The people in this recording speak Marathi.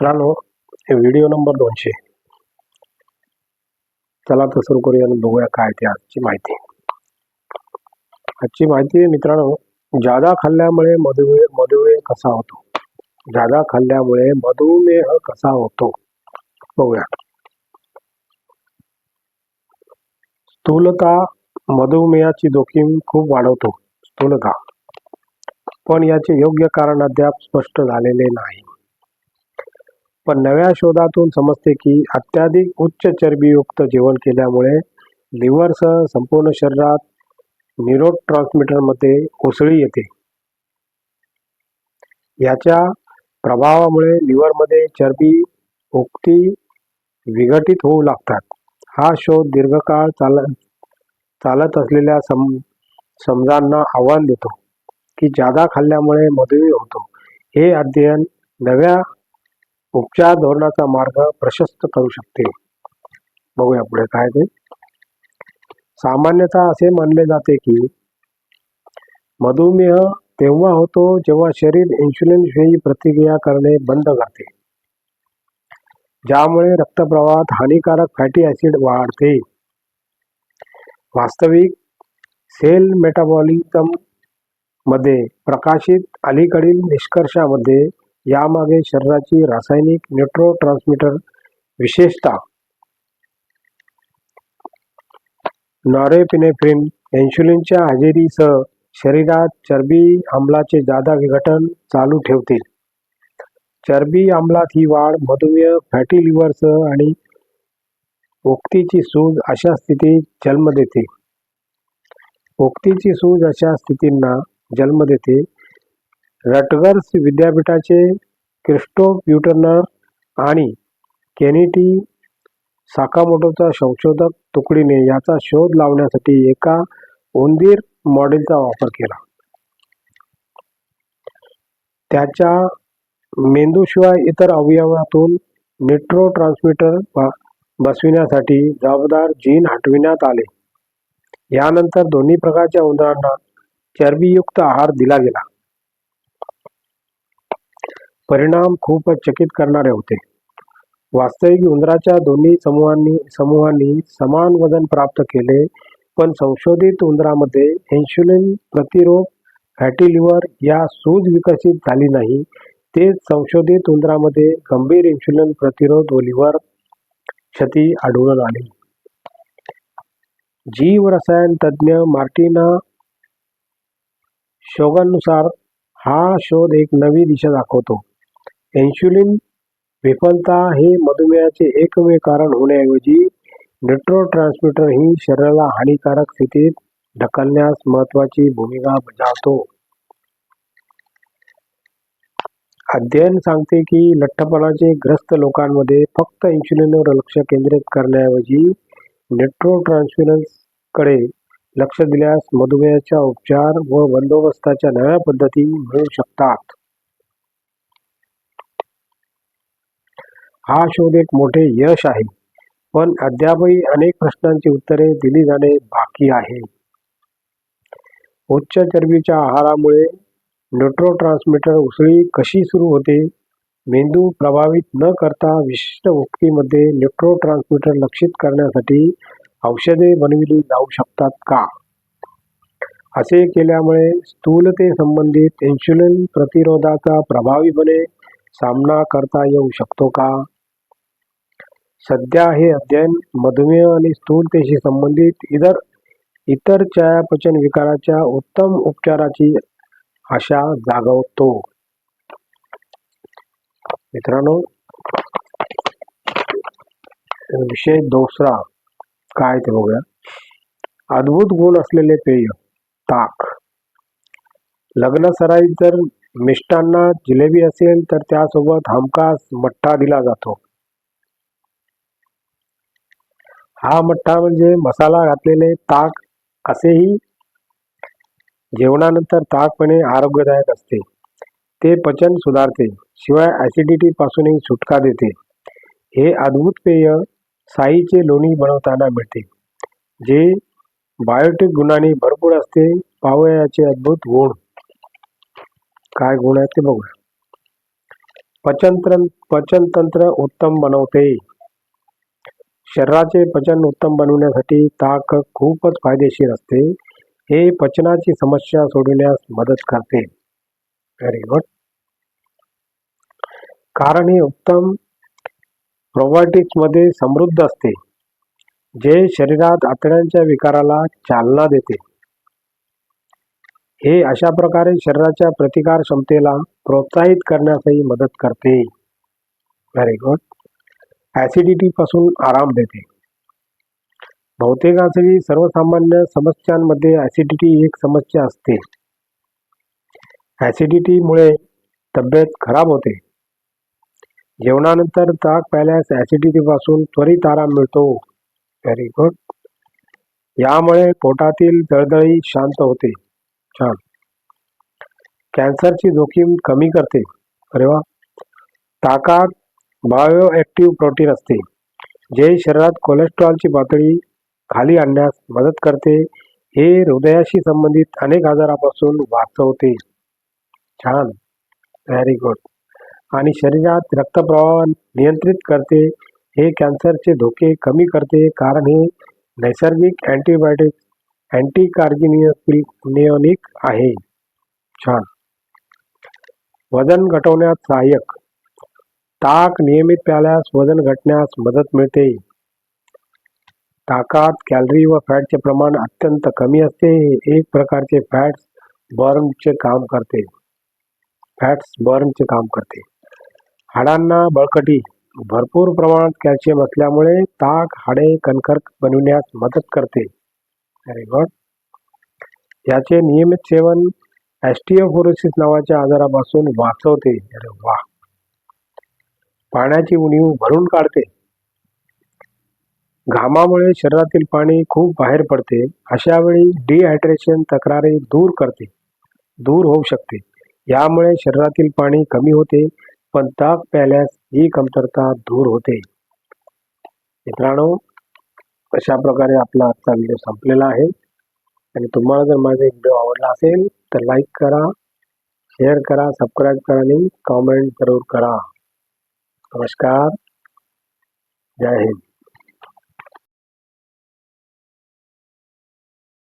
मित्रांनो हे व्हिडिओ नंबर दोनशे. चला तर सुरू करूया आणि बघूया काय ते आजची माहिती. आजची माहिती मित्रांनो जादा खाल्ल्यामुळे मधुमेह मधुमेह कसा होतो? जादा खाल्ल्यामुळे मधुमेह कसा होतो? बघूया. स्थूलता मधुमेहाची जोखीम खूप वाढवतो स्थूलता. पण याचे योग्य कारण अद्याप स्पष्ट झालेले नाही. पण नव्या शोधातून समजते की अत्याधिक उच्च चरबीयुक्त जेवण केल्यामुळे लिव्हरसह संपूर्ण शरीरात न्यूरो ट्रान्समीटरमध्ये उसळी येते. याच्या प्रभावामुळे लिव्हरमध्ये चरबी उक्ती विघटित होऊ लागतात. हा शोध दीर्घकाळ चाल चालत असलेल्या सम समजांना आव्हान देतो की जादा खाल्ल्यामुळे मधुमेह होतो. हे अध्ययन नव्या उपचार धोरणाचा मार्ग प्रशस्त करू शकते. बघूया पुढे काय ते सामान्यतः असे मानले जाते की मधुमेह तेव्हा होतो जेव्हा शरीर इन्शुलिन प्रतिक्रिया करणे बंद करते ज्यामुळे रक्तप्रवाहात हानिकारक फॅटी ऍसिड वाढते. वास्तविक सेल मेटाबॉलिझममध्ये प्रकाशित अलीकडील निष्कर्षामध्ये यामागे शरीराची रासायनिक न्यूट्रो ट्रान्समीटर विशेषतः नॉरेपिनेफ्रिन एन्शुलिनच्या हजेरीसह शरीरात चरबी आम्लाचे जादा विघटन चालू ठेवतील. चरबी आम्लात ही वाढ मधुमेह फॅटी लिव्हरसह आणि उक्तीची सूज अशा स्थितीत जन्म देते. उक्तीची सूज अशा स्थितींना जन्म देते रटगर्स विद्यापीठाचे क्रिस्टोप्युटनर आणि केनिटी साकामोटोचा संशोधक तुकडीने याचा शोध लावण्यासाठी एका उंदीर मॉडेलचा वापर केला. त्याच्या मेंदूशिवाय इतर अवयवातून न्यूट्रो ट्रान्समीटर बसविण्यासाठी जबाबदार जीन हटविण्यात आले. यानंतर दोन्ही प्रकारच्या उंदरांना चरबीयुक्त आहार दिला गेला. परिणाम खूपच चकित करणारे होते. वास्तविक उंदराच्या दोन्ही समूहांनी समूहांनी समान वजन प्राप्त केले पण संशोधित उंदरामध्ये इन्शुलिन प्रतिरोध फॅटी लिव्हर या सूज विकसित झाली नाही. तेच संशोधित उंदरामध्ये गंभीर इन्शुलिन प्रतिरोध व लिव्हर क्षती आढळून आली. जीव रसायन तज्ज्ञ मार्टिना शोगननुसार हा शोध एक नवी दिशा दाखवतो. इन्शुलिन विफलता हे मधुमेहाचे एकमेव कारण होण्याऐवजी न्यूट्रो ट्रान्समीटर ही शरीराला हानिकारक स्थितीत ढकलण्यास महत्वाची भूमिका बजावतो. अध्ययन सांगते की लठ्ठपणाचे ग्रस्त लोकांमध्ये फक्त इन्शुलिनवर लक्ष केंद्रित करण्याऐवजी न्यूट्रो कडे लक्ष दिल्यास मधुमेहाच्या उपचार व बंदोबस्ताच्या नव्या पद्धती मिळू शकतात. हा शोध एक मोठे यश आहे. पण अद्यापही अनेक प्रश्नांची उत्तरे दिली जाणे बाकी आहे. उच्च चरबीच्या आहारामुळे न्यूट्रो ट्रान्समीटर उसळी कशी सुरू होते मेंदू प्रभावित न करता विशिष्ट उक्तीमध्ये न्यूट्रो ट्रान्समीटर लक्षित करण्यासाठी औषधे बनविली जाऊ शकतात का? असे केल्यामुळे स्थूलते संबंधित इन्शुलिन प्रतिरोधाचा प्रभावीपणे सामना करता येऊ शकतो का? सध्या हे अध्ययन मधुमेह आणि स्थूलतेशी संबंधित इतर इतर चयापचन विकाराच्या उत्तम उपचाराची आशा जागवतो. मित्रांनो विषय दुसरा काय ते बघूया. अद्भुत गुण असलेले पेय ताक. लग्न सराईत जर मिष्टांना जिलेबी असेल तर त्यासोबत हमखास मठ्ठा दिला जातो. हा मठ्ठा म्हणजे मसाला घातलेले ताक असेही जेवणानंतर ताकपणे आरोग्यदायक असते. ते पचन सुधारते शिवाय ॲसिडिटी पासूनही सुटका देते. हे अद्भुत पेय साईचे लोणी बनवताना मिळते जे बायोटिक गुणांनी भरपूर असते. पावयाचे अद्भुत गुण. काय गुण आहेत ते बघूया. पचनतंत्र पचनतंत्र उत्तम बनवते. शरीराचे पचन उत्तम बनवण्यासाठी ताक खूपच फायदेशीर असते. हे पचनाची समस्या सोडविण्यास मदत करते. व्हेरी गुड कारण हे उत्तम प्रोबायोटिक्समध्ये मध्ये समृद्ध असते जे शरीरात आतड्यांच्या विकाराला चालना देते. हे अशा प्रकारे शरीराच्या प्रतिकार क्षमतेला प्रोत्साहित करण्यासही मदत करते. व्हेरी गुड ऍसिडिटी पासून आराम देते. बहुतेकांसाठी सर्वसामान्य समस्यांमध्ये ऍसिडिटी एक समस्या असते. ऍसिडिटीमुळे तब्येत खराब होते. जेवणानंतर ताक प्यायल्यास ॲसिडिटीपासून त्वरित आराम मिळतो. व्हेरी गुड यामुळे पोटातील जळदळी शांत होते. छान. कॅन्सरची जोखीम कमी करते. अरे वा. ताकात बायो ॲक्टिव्ह प्रोटीन असते जे शरीरात कोलेस्ट्रॉलची पातळी खाली आणण्यास मदत करते. हे हृदयाशी संबंधित अनेक आजारापासून वाचवते. छान. व्हेरी गुड आणि शरीरात रक्तप्रवाह नियंत्रित करते. हे कॅन्सरचे धोके कमी करते कारण हे नैसर्गिक अँटीबायोटिक अँटीकार्जिनियोनिक आहे. छान. वजन घटवण्यात सहाय्यक. ताक नियमित प्याल्यास वजन घटण्यास मदत मिळते. ताकात कॅलरी व फॅटचे प्रमाण अत्यंत कमी असते. हे एक प्रकारचे फॅट्स बर्नचे काम करते. फॅट्स बर्नचे काम करते. हाडांना बळकटी भरपूर प्रमाणात कॅल्शियम असल्यामुळे ताक हाडे कणखर बनविण्यास मदत करते. व्हेरी गुड याचे नियमित सेवन ॲस्टिओफोरोसिस नावाच्या आजारापासून वाचवते. अरे वा पाण्याची उणीव भरून काढते. घामामुळे शरीरातील पाणी खूप बाहेर पडते. अशा वेळी डिहायड्रेशन तक्रारी दूर करते. दूर होऊ शकते. यामुळे शरीरातील पाणी कमी होते पण ताक प्यायल्यास ही कमतरता दूर होते. मित्रांनो अशा प्रकारे आपला आजचा व्हिडिओ संपलेला आहे. आणि तुम्हाला जर माझा व्हिडिओ आवडला असेल तर लाईक करा शेअर करा सबस्क्राईब करा आणि कॉमेंट जरूर करा. नमस्कार जय हिंद